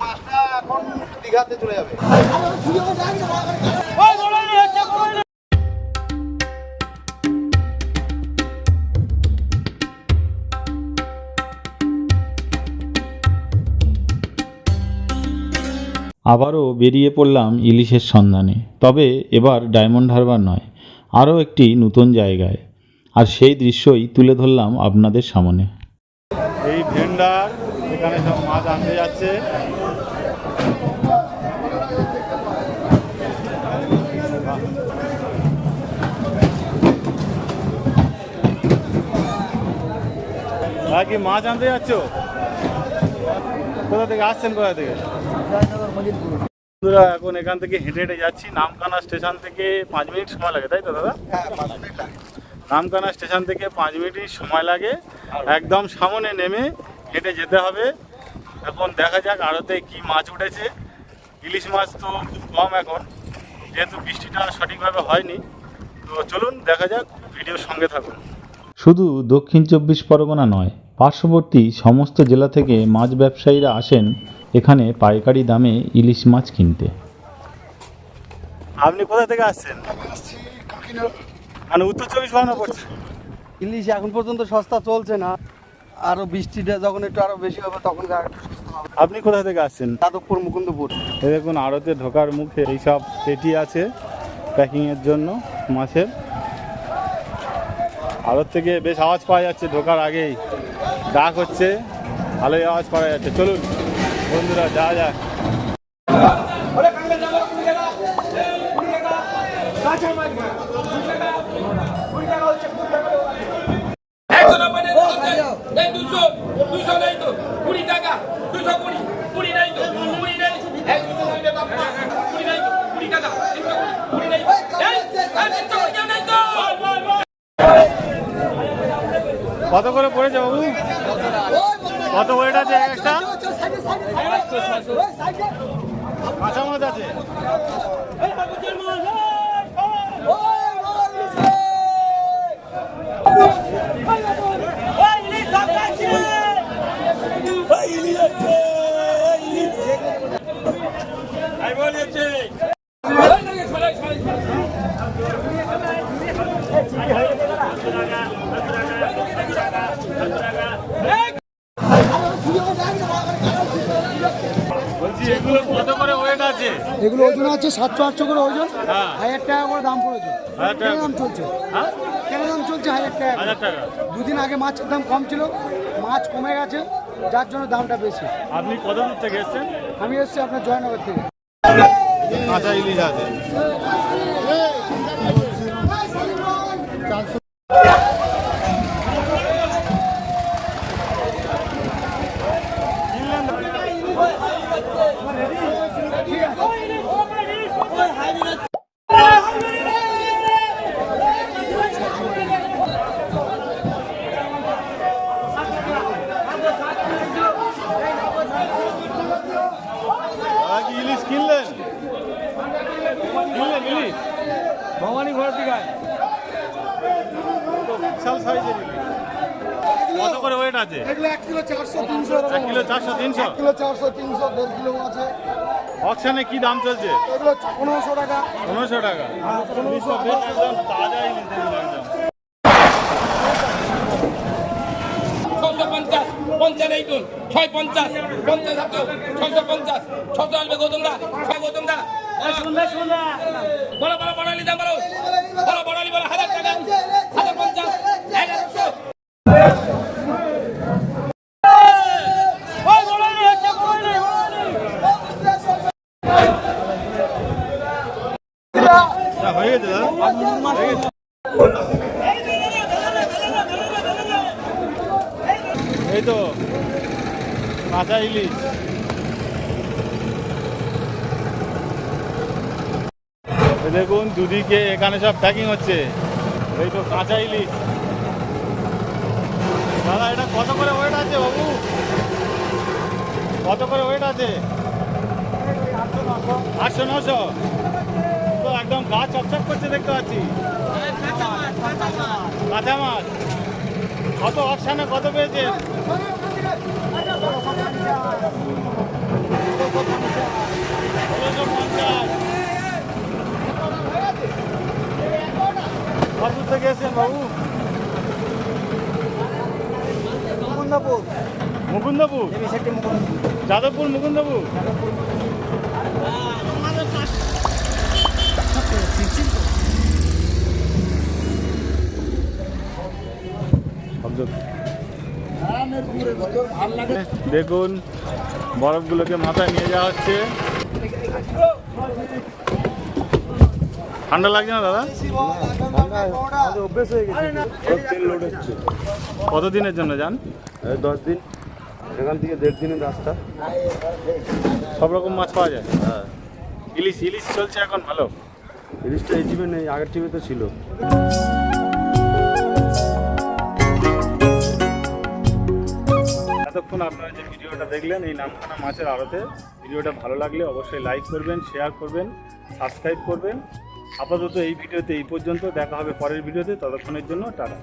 মাছটা এখন দীঘাতে চলে যাবে। আবারও বেরিয়ে পড়লাম ইলিশের সন্ধানে। তবে এবার ডায়মন্ড হারবার নয় আরও একটি নতুন জায়গায়। আর সেই দৃশ্যই তুলে ধরলাম আপনাদের সামনে। এই ভেন্ডার এখানে সব মাছ আনতে যাচ্ছে। কি মাছ আনতে যাচ্ছ? কোথা থেকে আসছেন কোথা থেকে? বন্ধুরা এখন এখান থেকে হেঁটে হেঁটে যাচ্ছি। নামখানা স্টেশন থেকে পাঁচ মিনিট সময় লাগে তাই তো দাদা? নামখানা স্টেশন থেকে পাঁচ মিনিট সময় লাগে। একদম সামনে নেমে হেঁটে যেতে হবে। এখন দেখা যাক আড়তে কি মাছ উঠেছে। ইলিশ মাছ তো খুব কম এখন যেহেতু বৃষ্টিটা সঠিকভাবে হয়নি। তো চলুন দেখা যাক ভিডিওর সঙ্গে থাকুন। শুধু দক্ষিণ চব্বিশ পরগনা নয় পার্শ্ববর্তী সমস্ত জেলা থেকে মাছ ব্যবসায়ীরা আসেন এখানে পাইকারি দামে ইলিশ মাছ কিনতে। আপনি কোথা থেকে আসছেন? মানে উত্তর চব্বিশ পরগনা পড়ছে। ইলিশ এখন পর্যন্ত সস্তা চলছে না। আরও বৃষ্টিটা যখন একটু আরও বেশি হবে তখন আপনি কোথা থেকে আসছেন? যাদবপুর মুকুন্দপুর। এই দেখুন আড়তে ঢোকার মুখে এইসব পেটি আছে প্যাকিংয়ের জন্য মাছের। আড়ত থেকে বেশ আওয়াজ পাওয়া যাচ্ছে ঢোকার আগেই। ডাক হচ্ছে ভালোই আওয়াজ পাওয়া যাচ্ছে। চলুন বন্ধুরা যা যাক। কত করে পড়েছে বাবু? কত ওয়েট আছে একটা কাঁচা মাছ আছে এগুলো কত করে ওয়েট আছে? এগুলো ওজন আছে সাতশো আটশো করে ওজন। হ্যাঁ। হাজার টাকা করে দাম পড়েছে। কেন দাম চলছে? হ্যাঁ? কেন দাম চলছে হাজার টাকা করে? হাজার টাকা। দুদিন আগে মাছের দাম কম ছিল মাছ কমে গেছে যার জন্য দামটা বেশি। আপনি কত দূর থেকে এসছেন? আমি এসেছি আপনার জয়নগর থেকে। কাঁচা ইলিশ আছে। বিশাল সাইজের কত করে ওয়েট আছে? এগুলো এক কিলো চারশো তিনশো এক কিলো চারশো তিনশো? এক কিলো চারশো তিনশো দেড় কিলো আছে। অকশানে কি দাম চলছে? এগুলো পনেরোশো টাকা। পনেরোশো টাকা। ইলিশটা বেশ একদম তাজা ইলিশ একদম। ছশো পঞ্চাশ পঞ্চাশ এই ছয় পঞ্চাশ পঞ্চাশ সাতশো ছশো পঞ্চাশ ছশো আসবে গৌতমদা ছয় গৌতমদা। বলো। বলো বড়ালি দাম বলো বলো বড়ালি বলো হাজার টাকা হাজার পঞ্চাশ এগারোশো না, হয়ে গেছে দাদা হয়ে গেছে এই তো, কাঁচা ইলিশ। দেখুন, দুদিকে এখানে সব প্যাকিং হচ্ছে। এই তো কাঁচা ইলিশ। দাদা, এটা কত করে ওয়েট আছে বাবু? কত করে ওয়েট আছে? আটশো নশো? একদম গা চপচপ করছে দেখতে পাচ্ছি। কাঁচা মাছ কত অপশানে কত পেয়েছে মুকুন্দপুর। মুকুন্দপুর? যাদবপুর মুকুন্দপুর। যাদবপুর দেখুন, বরফগুলোকে মাথায় নিয়ে যাওয়া হচ্ছে। ঠান্ডা লাগছে না, দাদা? হচ্ছে কতদিনের জন্য যান? দশ দিন এখান থেকে দেড় দিনের রাস্তা সব রকম মাছ পাওয়া যায়? হ্যাঁ ইলিশ ইলিশ চলছে এখন ভালো? ইলিশটা এই টিমে নেই, আগের টিমে তো ছিল। এতক্ষণ আপনারা যে ভিডিওটা দেখলেন, এই নামখানা মাছের আড়তে, ভিডিওটা ভালো লাগলে অবশ্যই লাইক করবেন শেয়ার করবেন সাবস্ক্রাইব করবেন। আপাতত এই ভিডিওতে এই পর্যন্ত, দেখা হবে পরের ভিডিওতে, ততক্ষণের জন্য টাটা।